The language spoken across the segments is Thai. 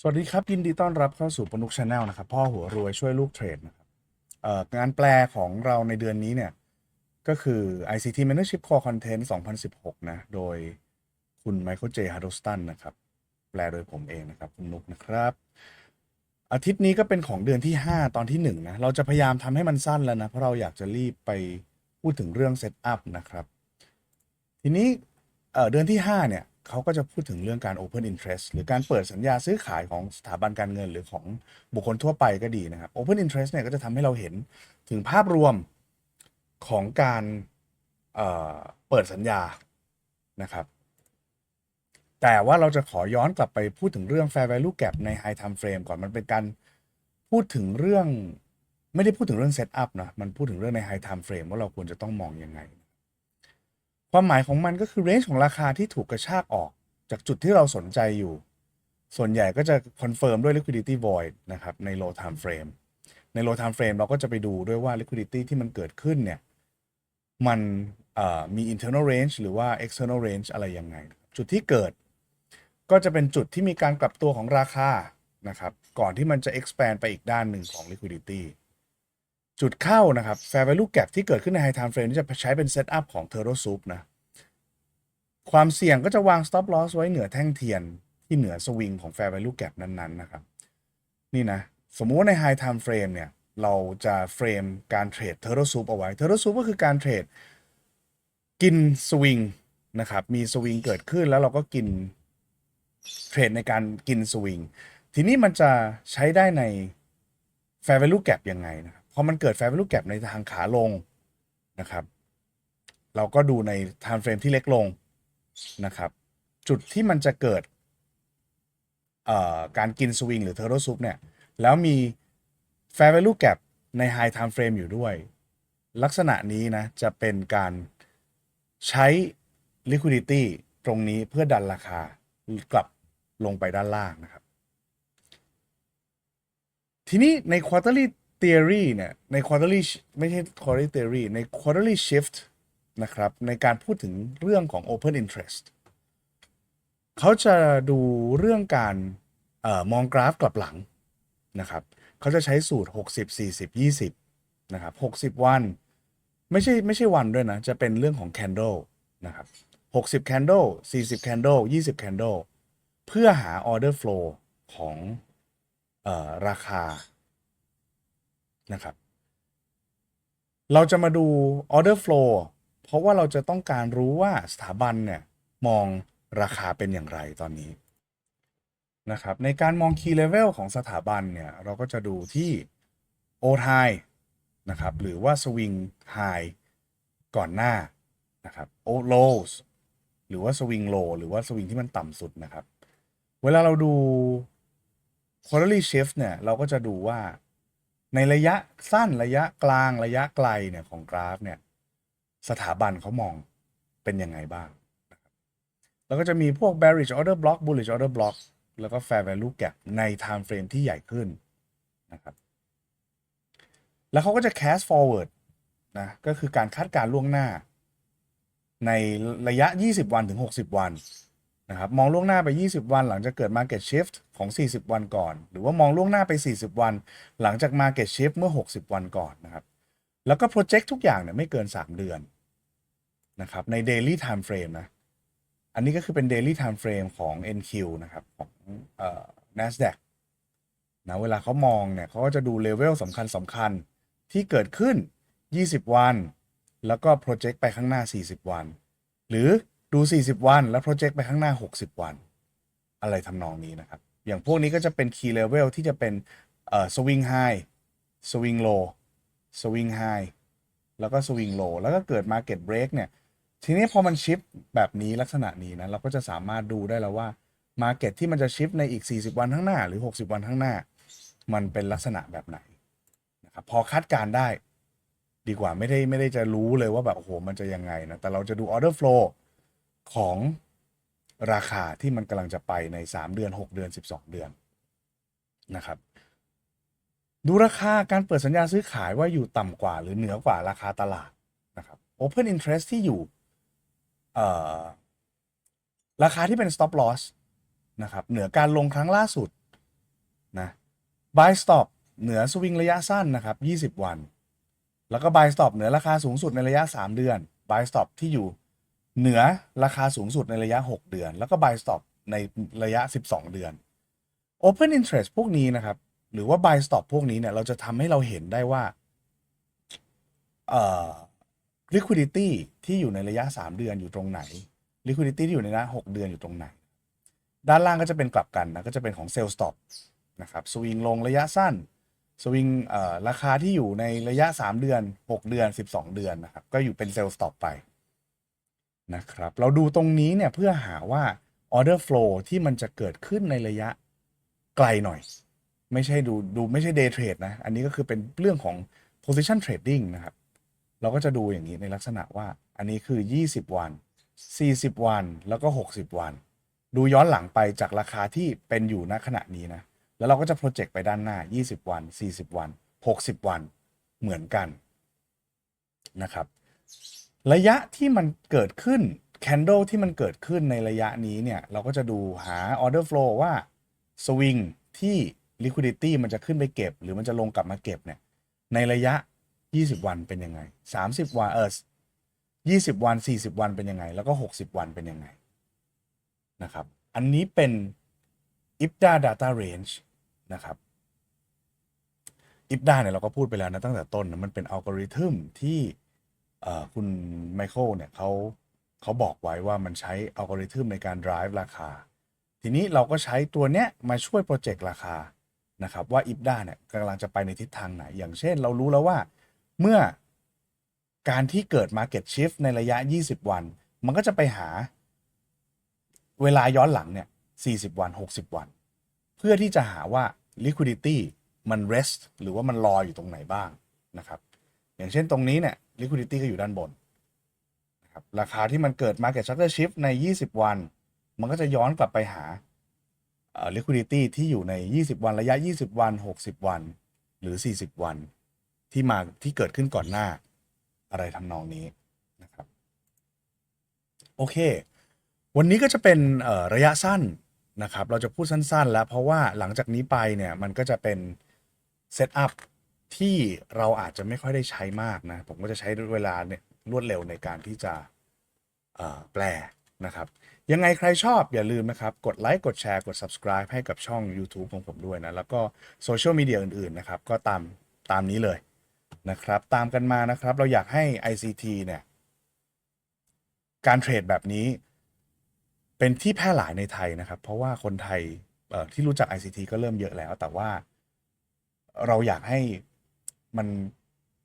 สวัสดีครับ ยินดีต้อนรับเข้าสู่ปนุกชาแนลนะครับพ่อหัวรวยช่วยลูกเทรดนะครับงานแปลของเราในเดือนนี้เนี่ย ก็คือ ICT Mentorship Core Content 2016 นะ โดยคุณ Michael J. Huddleston นะครับ แปลโดยผมเองนะครับ คุณนุกนะครับ อาทิตย์นี้ก็เป็นของเดือนที่ 5 ตอนที่ 1 นะ เราจะพยายามทำให้มันสั้นแล้วนะ เพราะเราอยากจะรีบไปพูดถึงเรื่องเซตอัพนะครับ ทีนี้เอ่อเดือนที่ 5 เนี่ย เขาก็จะพูดถึงเรื่องการ Open Interest หรือการเปิดสัญญาซื้อขายของสถาบันการเงินหรือของบุคคลทั่วไปก็ดีนะครับ Open Interest เนี่ยก็จะทำให้เราเห็นถึงภาพรวมของการเเปิดสัญญานะครับ แต่ว่าเราจะขอย้อนกลับไปพูดถึงเรื่อง Fair Value Gap ใน High Time Frame ก่อนมันเป็นการพูดถึงเรื่องไม่ได้พูดถึงเรื่อง Set Up นะมันพูดถึงเรื่องใน High Time Frame ว่าเราควรจะต้องมองยังไง ความหมายของมันก็คือ range ของราคาที่ถูกกระชากออกจากจุดที่เราสนใจอยู่ ส่วนใหญ่ก็จะคอนเฟิร์มด้วย liquidity void นะครับใน low time frame ใน low time frame เราก็จะไปดูด้วยว่า liquidity ที่มันเกิดขึ้นเนี่ย มันเอ่อมี internal range หรือว่า external range อะไรยังไง จุดที่เกิด ก็จะเป็นจุดที่มีการกลับตัวของราคานะครับ ก่อนที่มันจะ expand ไปอีกด้านหนึ่งของ liquidity จุดเข้านะครับ fair value gap ที่เกิดขึ้นใน high time frame นี่จะใช้เป็น setup ของ Tero Soup นะ ความเสี่ยงก็จะวาง stop loss ไว้เหนือแท่งเทียนที่เหนือสวิงของ fair value gap นั้นๆนะครับ นี่นะ สมมุติว่าใน high time frame เนี่ย เราจะเฟรมการเทรด Turtle Soup เอาไว้ Turtle Soup ก็คือการเทรดกินสวิงนะครับ มีสวิงเกิดขึ้นแล้วเราก็กินเทรดในการกินสวิงทีนี้มันจะใช้ได้ใน fair value gap ยังไงนะครับ อมันเกิด fair value gap ในทางขาลงนะครับ เราก็ดูใน time frame ที่เล็กลงนะครับ จุดที่มันจะเกิดการกินสวิงหรือ turtle soup เนี่ย แล้วมี fair value gap ใน high time frame อยู่ด้วย ลักษณะนี้นะ จะเป็นการใช้ liquidity ตรงนี้เพื่อดันราคากลับลงไปด้านล่างนะครับ ทีนี้ใน quarterly theory เนี่ย ใน quarterly ไม่ใช่ quarterly theory ใน quarterly shift นะครับ ในการพูดถึงเรื่องของ open interest เขาจะดูเรื่องการออมองกราฟกลับหลังนะครับ เขาจะใช้สูตร 60 40 20 นะครับ 60 วัน ไม่ใช่ไม่ใช่วันด้วยนะ จะเป็นเรื่องของ candle นะครับ 60 candle 40 candle 20 candle เพื่อหา order flow ของออราคา นะครับ เราจะมาดู order flow เพราะว่าเราจะต้องการรู้ว่าสถาบันเนี่ยมองราคาเป็นอย่างไรตอนนี้นะครับในการมอง key level ของสถาบันเนี่ยเราก็จะดูที่ o high นะครับหรือว่า swing high ก่อนหน้านะครับ o lows หรือว่า swing low หรือว่า swing ที่มันต่ำสุดนะครับ เวลาเราดู quarterly shift เนี่ยเราก็จะดูว่า ในระยะสั้นระยะกลางระยะไกลเนี่ยของกราฟเนี่ยสถาบันเขามองเป็นยังไงบ้าง แล้วก็จะมีพวก bearish order block bullish order block แล้วก็ fair value gap ใน time frame ที่ใหญ่ขึ้นนะครับ แล้วเขาก็จะ cast forward นะก็คือการคาดการล่วงหน้า ในระยะ 20 วันถึง 60 วัน นะครับมองล่วงหน้าไป 20 วัน หลังจากเกิด market shift ของ 40 วันก่อน หรือว่ามองล่วงหน้าไป 40 วัน หลังจาก market shift เมื่อ 60 วันก่อนนะครับแล้วก็ project ทุกอย่างเนี่ยไม่เกิน 3 เดือนนะครับใน daily time frame นะอันนี้ก็คือเป็น daily time frame ของ NQ นะครับของเอ่อ NASDAQ นะเวลาเขามองเนี่ยเขาก็จะดูเลเวลสำคัญสำคัญที่เกิดขึ้น 20 วัน แล้วก็ project ไปข้างหน้า 40 วัน หรือ ดู 40 วัน แล้ว project ไปข้างหน้า 60 วัน อะไรทำนองนี้นะครับ อย่างพวกนี้ก็จะเป็น key level ที่จะเป็นเอ่อ swing high swing low swing high แล้วก็ swing low แล้วก็เกิด market break เนี่ย ทีนี้พอมันชิปแบบนี้ลักษณะนี้นะ เราก็จะสามารถดูได้แล้วว่า Market ที่มันจะชิปในอีก 40 วันข้างหน้าหรือ 60 วันข้างหน้า มันเป็นลักษณะแบบไหนนะครับพอคาดการณ์ได้ ดีกว่าไม่ได้ไม่ได้จะรู้เลยว่าแบบโอ้โหมันจะยังไงนะ แต่เราจะดู order flow ของราคาที่มันกำลังจะไปใน 3 เดือน 6 เดือน 12 เดือนนะครับ ดูราคาการเปิดสัญญาซื้อขายว่าอยู่ต่ำกว่าหรือเหนือกว่าราคาตลาดนะครับ Open Interest ที่อยู่ราคาที่เป็น stop loss นะครับ เหนือการลงครั้งล่าสุดนะ buy stop เหนือสวิงระยะสั้นนะครับ 20 วัน แล้วก็ buy stop เหนือราคาสูงสุดในระยะ 3 เดือน buy stop ที่อยู่ เหนือราคาสูงสุดในระยะ 6 เดือน แล้วก็ buy stop ในระยะ 12 เดือน open interest พวกนี้นะครับ หรือว่า buy stop พวกนี้เนี่ย เราจะทำให้เราเห็นได้ว่าเอ่อ liquidity ที่อยู่ในระยะ 3 เดือนอยู่ตรงไหน liquidity ที่อยู่ในระยะ 6 เดือนอยู่ตรงไหน ด้านล่างก็จะเป็นกลับกันนะ ก็จะเป็นของ sell stop นะครับสวิงลงระยะสั้นสวิงเอ่อราคาที่อยู่ในระยะ 3 เดือน 6 เดือน 12 เดือนนะครับ ก็อยู่เป็น sell stop ไป นะครับ เราดูตรงนี้เนี่ยเพื่อหาว่า order flow ที่มันจะเกิดขึ้นในระยะไกลหน่อย ไม่ใช่ดูดูไม่ใช่ day trade นะ อันนี้ก็คือเป็นเรื่องของ position trading นะครับ เราก็จะดูอย่างนี้ในลักษณะว่าอันนี้คือ 20 วัน 40 วันแล้วก็ 60 วัน ดูย้อนหลังไปจากราคาที่เป็นอยู่ณขณะนี้นะ แล้วเราก็จะโปรเจกต์ไปด้านหน้า 20 วัน 40 วัน 60 วันเหมือนกันนะครับ ระยะที่มันเกิดขึ้น candle ที่มันเกิดขึ้นในระยะนี้เนี่ย เราก็จะดูหา order flow ว่า swing ที่ liquidity มันจะขึ้นไปเก็บ หรือมันจะลงกลับมาเก็บเนี่ยในระยะ 20 วันเป็นยังไง 30 วันเออ20 วัน 40 วันเป็นยังไง แล้วก็ 60 วันเป็นยังไงนะครับ อันนี้เป็น IPDA Data Range นะครับ IPDA เนี่ยเราก็พูดไปแล้วนะตั้งแต่ต้นนะมันเป็นอัลกอริทึมที่ คุณไมเคิลเนี่ยเขาเขาบอกไว้ว่ามันใช้อัลกอริทึมในการ drive ราคา ทีนี้เราก็ใช้ตัวเนี้ยมาช่วยโปรเจกต์ราคานะครับว่า IPDA เนี่ยกำลังจะไปในทิศทางไหน อย่างเช่นเรารู้แล้วว่าเมื่อการที่เกิด Market Shift ในระยะ 20 วัน มันก็จะไปหาเวลาย้อนหลังเนี่ย 40 วัน 60 วัน เพื่อที่จะหาว่า liquidity มัน rest หรือว่ามันรออยู่ตรงไหนบ้างนะครับ อย่างเช่นตรงนี้เนี่ย liquidity ก็อยู่ด้านบนนะครับราคาที่มันเกิด market structure shift ใน 20 วัน มันก็จะย้อนกลับไปหา liquidity ที่อยู่ใน 20 วันระยะ 20 วัน 60 วัน หรือ 40 วัน ที่มาที่เกิดขึ้นก่อนหน้า อะไรทำนองนี้นะครับโอเค วันนี้ก็จะเป็นระยะสั้นนะครับ เราจะพูดสั้นๆ แล้วเพราะว่าหลังจากนี้ไปเนี่ย มันก็จะเป็นเซตอัพ ที่เราอาจจะไม่ค่อยได้ใช้มากนะ ผมก็จะใช้เวลาเนี่ยรวดเร็วในการที่จะแปลนะครับ ยังไงใครชอบอย่าลืมนะครับ กดไลค์กดแชร์กด subscribe ให้กับช่อง YouTube ของผมด้วยนะ แล้วก็โซเชียลมีเดียอื่นๆนะครับ ก็ตามตามนี้เลยนะครับ ตามกันมานะครับ เราอยากให้ ICT เนี่ย การเทรดแบบนี้ เป็นที่แพร่หลายในไทยนะครับ เพราะว่าคนไทยที่รู้จัก ICT ก็เริ่มเยอะแล้ว แต่ว่าเราอยากให้ มัน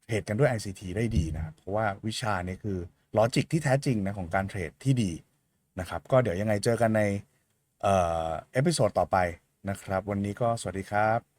เทรดกันด้วย ICT ได้ดีนะครับเพราะว่าวิชานี้คือลอจิกที่แท้จริงนะของการเทรดที่ดีนะครับ ก็เดี๋ยวยังไงเจอกันในเอ่อเอพิโซดต่อไปนะครับ วันนี้ก็สวัสดีครับ